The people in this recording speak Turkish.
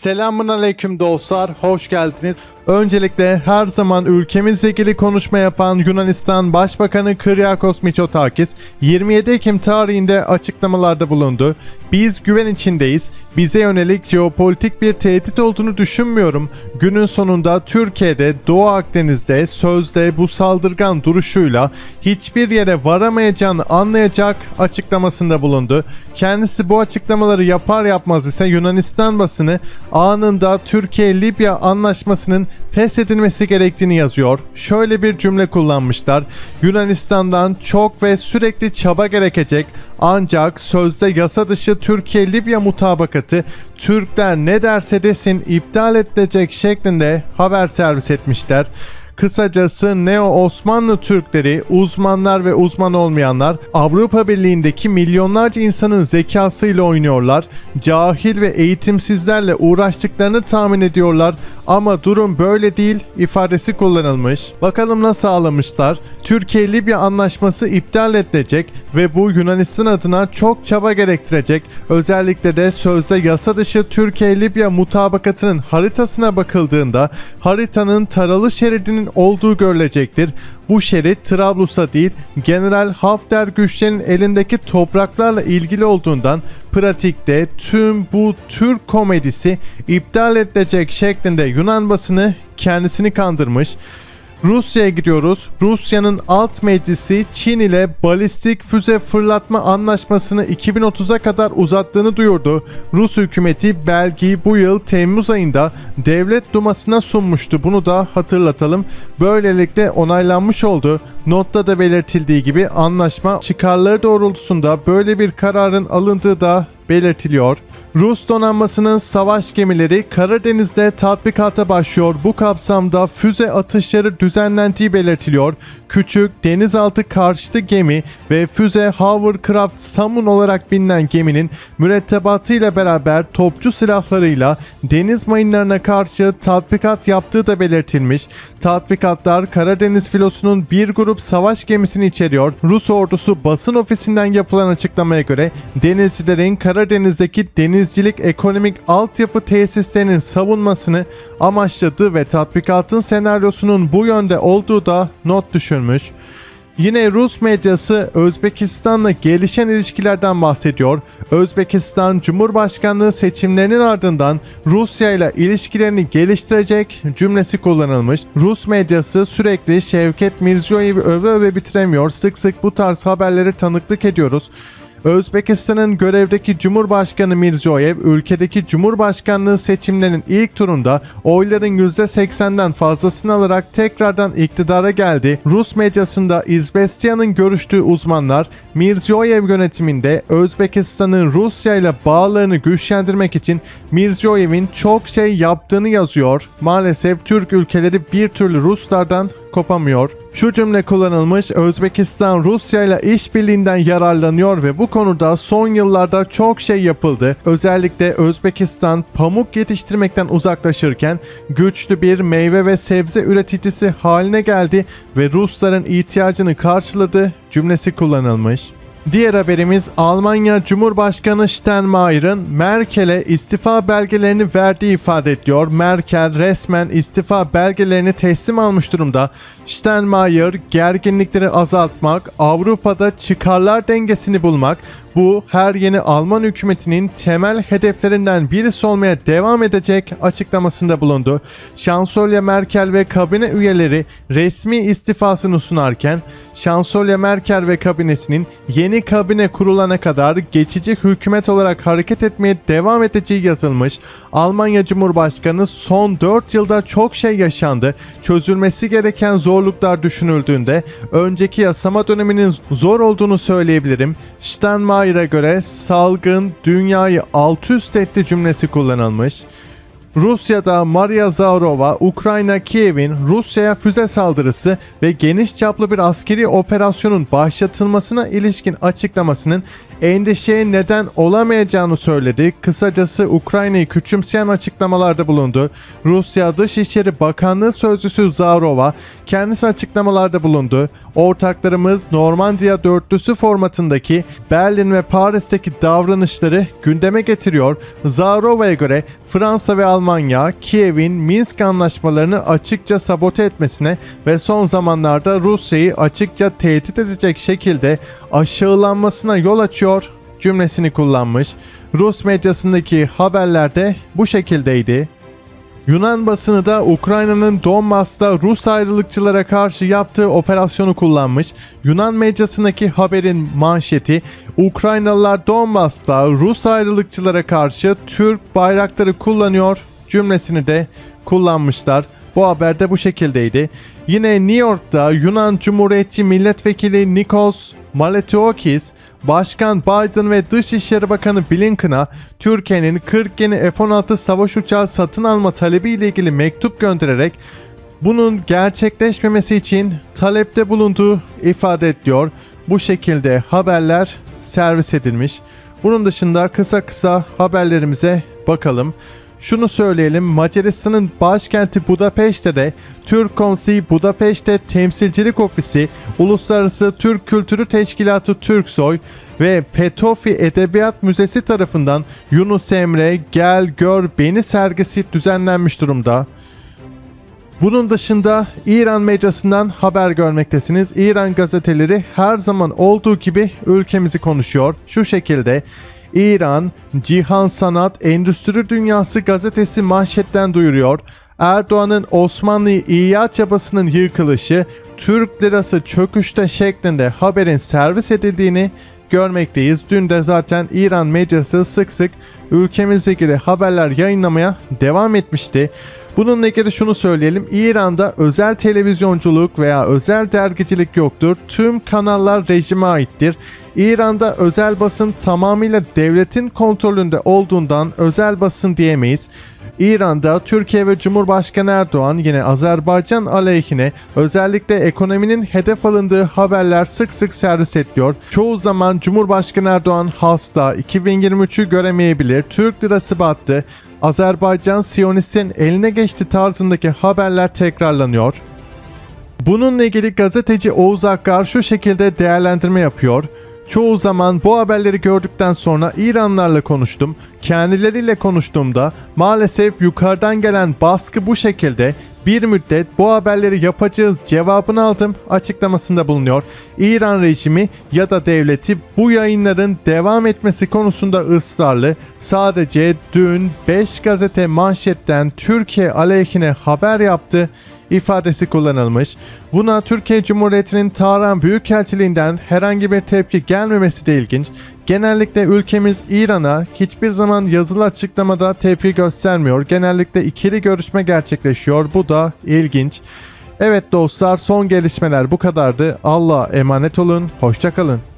Selamun aleyküm dostlar, hoş geldiniz. Öncelikle her zaman ülkemizle ilgili konuşma yapan Yunanistan Başbakanı Kyriakos Mitsotakis 27 Ekim tarihinde açıklamalarda bulundu. Biz güven içindeyiz. Bize yönelik jeopolitik bir tehdit olduğunu düşünmüyorum. Günün sonunda Türkiye'de Doğu Akdeniz'de sözde bu saldırgan duruşuyla hiçbir yere varamayacağını anlayacak açıklamasında bulundu. Kendisi bu açıklamaları yapar yapmaz ise Yunanistan basını anında Türkiye-Libya anlaşmasının feshedilmesi gerektiğini yazıyor. Şöyle bir cümle kullanmışlar. Yunanistan'dan çok ve sürekli çaba gerekecek ancak sözde yasa dışı Türkiye-Libya mutabakatı Türkler ne derse desin iptal edilecek şeklinde haber servis etmişler. Kısacası Neo Osmanlı Türkleri, uzmanlar ve uzman olmayanlar Avrupa Birliği'ndeki milyonlarca insanın zekasıyla oynuyorlar. Cahil ve eğitimsizlerle uğraştıklarını tahmin ediyorlar ama durum böyle değil ifadesi kullanılmış. Bakalım nasıl sağlamışlar? Türkiye-Libya anlaşması iptal edilecek ve bu Yunanistan adına çok çaba gerektirecek. Özellikle de sözde yasa dışı Türkiye-Libya mutabakatının haritasına bakıldığında haritanın taralı şeridinin olduğu görülecektir. Bu şerit Trablus'a değil General Hafter güçlerinin elindeki topraklarla ilgili olduğundan pratikte tüm bu Türk komedisi iptal edilecek şeklinde Yunan basını kendisini kandırmış. Rusya'ya gidiyoruz. Rusya'nın alt meclisi Çin ile balistik füze fırlatma anlaşmasını 2030'a kadar uzattığını duyurdu. Rus hükümeti belgeyi bu yıl Temmuz ayında Devlet Duması'na sunmuştu. Bunu da hatırlatalım. Böylelikle onaylanmış oldu. Notta da belirtildiği gibi anlaşma çıkarları doğrultusunda böyle bir kararın alındığı da belirtiliyor. Rus donanmasının savaş gemileri Karadeniz'de tatbikata başlıyor. Bu kapsamda füze atışları düzenlendiği belirtiliyor. Küçük denizaltı karşıtı gemi ve füze Hovercraft Samun olarak bilinen geminin mürettebatıyla beraber topçu silahlarıyla deniz mayınlarına karşı tatbikat yaptığı da belirtilmiş. Tatbikatlar Karadeniz filosunun bir grup savaş gemisini içeriyor. Rus ordusu basın ofisinden yapılan açıklamaya göre denizcilerin Karadeniz'deki denizcilik ekonomik altyapı tesislerinin savunmasını amaçladığı ve tatbikatın senaryosunun bu yönde olduğu da not düşülmüş. Yine Rus medyası Özbekistan'la gelişen ilişkilerden bahsediyor. Özbekistan Cumhurbaşkanlığı seçimlerinin ardından Rusya ile ilişkilerini geliştirecek cümlesi kullanılmış. Rus medyası sürekli Şevket Mirziyoyev'i öve öve bitiremiyor. Sık sık bu tarz haberleri tanıklık ediyoruz. Özbekistan'ın görevdeki Cumhurbaşkanı Mirziyoyev ülkedeki Cumhurbaşkanlığı seçimlerinin ilk turunda oyların %80'den fazlasını alarak tekrardan iktidara geldi. Rus medyasında İzvestiya'nın görüştüğü uzmanlar Mirziyoyev yönetiminde Özbekistan'ın Rusya ile bağlarını güçlendirmek için Mirziyoyev'in çok şey yaptığını yazıyor. Maalesef Türk ülkeleri bir türlü Ruslardan kopamıyor. Şu cümle kullanılmış Özbekistan Rusya ile işbirliğinden yararlanıyor ve bu konuda son yıllarda çok şey yapıldı. Özellikle Özbekistan pamuk yetiştirmekten uzaklaşırken güçlü bir meyve ve sebze üreticisi haline geldi ve Rusların ihtiyacını karşıladı cümlesi kullanılmış. Diğer haberimiz Almanya Cumhurbaşkanı Steinmeier'ın Merkel'e istifa belgelerini verdiği ifade ediyor. Merkel resmen istifa belgelerini teslim almış durumda. Steinmeier gerginlikleri azaltmak, Avrupa'da çıkarlar dengesini bulmak, bu her yeni Alman hükümetinin temel hedeflerinden birisi olmaya devam edecek açıklamasında bulundu. Şansölye Merkel ve kabine üyeleri resmi istifasını sunarken Şansölye Merkel ve kabinesinin yeni kabine kurulana kadar geçici hükümet olarak hareket etmeye devam edeceği yazılmış. Almanya Cumhurbaşkanı son 4 yılda çok şey yaşandı. Çözülmesi gereken zorluklar düşünüldüğünde önceki yasama döneminin zor olduğunu söyleyebilirim. Steinmeier'a göre salgın dünyayı alt üst etti cümlesi kullanılmış. Rusya'da Maria Zaharova, Ukrayna Kiev'in Rusya'ya füze saldırısı ve geniş çaplı bir askeri operasyonun başlatılmasına ilişkin açıklamasının endişeye neden olamayacağını söyledi. Kısacası Ukrayna'yı küçümseyen açıklamalarda bulundu. Rusya Dışişleri Bakanlığı Sözcüsü Zarova kendisi açıklamalarda bulundu. Ortaklarımız Normandiya dörtlüsü formatındaki Berlin ve Paris'teki davranışları gündeme getiriyor. Zarova'ya göre Fransa ve Almanya Kiev'in Minsk anlaşmalarını açıkça sabote etmesine ve son zamanlarda Rusya'yı açıkça tehdit edecek şekilde aşağılanmasına yol açıyor cümlesini kullanmış. Rus medyasındaki haberlerde bu şekildeydi. Yunan basını da Ukrayna'nın Donbas'ta Rus ayrılıkçılara karşı yaptığı operasyonu kullanmış. Yunan medyasındaki haberin manşeti Ukraynalılar Donbas'ta Rus ayrılıkçılara karşı Türk bayrakları kullanıyor cümlesini de kullanmışlar. Bu haber de bu şekildeydi. Yine New York'ta Yunan Cumhuriyetçi Milletvekili Nikos Maleteokis, Başkan Biden ve Dışişleri Bakanı Blinken'a Türkiye'nin 40 yeni F-16 savaş uçağı satın alma talebiyle ilgili mektup göndererek bunun gerçekleşmemesi için talepte bulunduğu ifade ediyor. Bu şekilde haberler servis edilmiş. Bunun dışında kısa kısa haberlerimize bakalım. Şunu söyleyelim Macaristan'ın başkenti Budapeşte de Türk Konseyi Budapeşte Temsilcilik Ofisi, Uluslararası Türk Kültürü Teşkilatı Türksoy ve Petofi Edebiyat Müzesi tarafından Yunus Emre Gel Gör Beni sergisi düzenlenmiş durumda. Bunun dışında İran medyasından haber görmektesiniz. İran gazeteleri her zaman olduğu gibi ülkemizi konuşuyor. Şu şekilde İran Cihan Sanat Endüstri Dünyası gazetesi manşetten duyuruyor. Erdoğan'ın Osmanlı'yı icat çabasının yıkılışı Türk lirası çöküşte şeklinde haberin servis edildiğini görmekteyiz. Dün de zaten İran medyası sık sık ülkemizle ilgili haberler yayınlamaya devam etmişti. Bununla ilgili şunu söyleyelim. İran'da özel televizyonculuk veya özel dergicilik yoktur. Tüm kanallar rejime aittir. İran'da özel basın tamamıyla devletin kontrolünde olduğundan özel basın diyemeyiz. İran'da Türkiye ve Cumhurbaşkanı Erdoğan yine Azerbaycan aleyhine özellikle ekonominin hedef alındığı haberler sık sık servis ediliyor. Çoğu zaman Cumhurbaşkanı Erdoğan hasta, 2023'ü göremeyebilir, Türk lirası battı, Azerbaycan Siyonist'in eline geçti tarzındaki haberler tekrarlanıyor. Bununla ilgili gazeteci Oğuz Akkar şu şekilde değerlendirme yapıyor. Çoğu zaman bu haberleri gördükten sonra İranlarla konuştum. Kendileriyle konuştuğumda maalesef yukarıdan gelen baskı bu şekilde bir müddet bu haberleri yapacağız cevabını aldım açıklamasında bulunuyor. İran rejimi ya da devleti bu yayınların devam etmesi konusunda ısrarlı. Sadece dün 5 gazete manşetten Türkiye aleyhine haber yaptı ifadesi kullanılmış. Buna Türkiye Cumhuriyeti'nin Tahran Büyükelçiliğinden herhangi bir tepki gelmemesi de ilginç. Genellikle ülkemiz İran'a hiçbir zaman yazılı açıklamada tepki göstermiyor. Genellikle ikili görüşme gerçekleşiyor. Bu da ilginç. Evet dostlar son gelişmeler bu kadardı. Allah'a emanet olun. Hoşçakalın.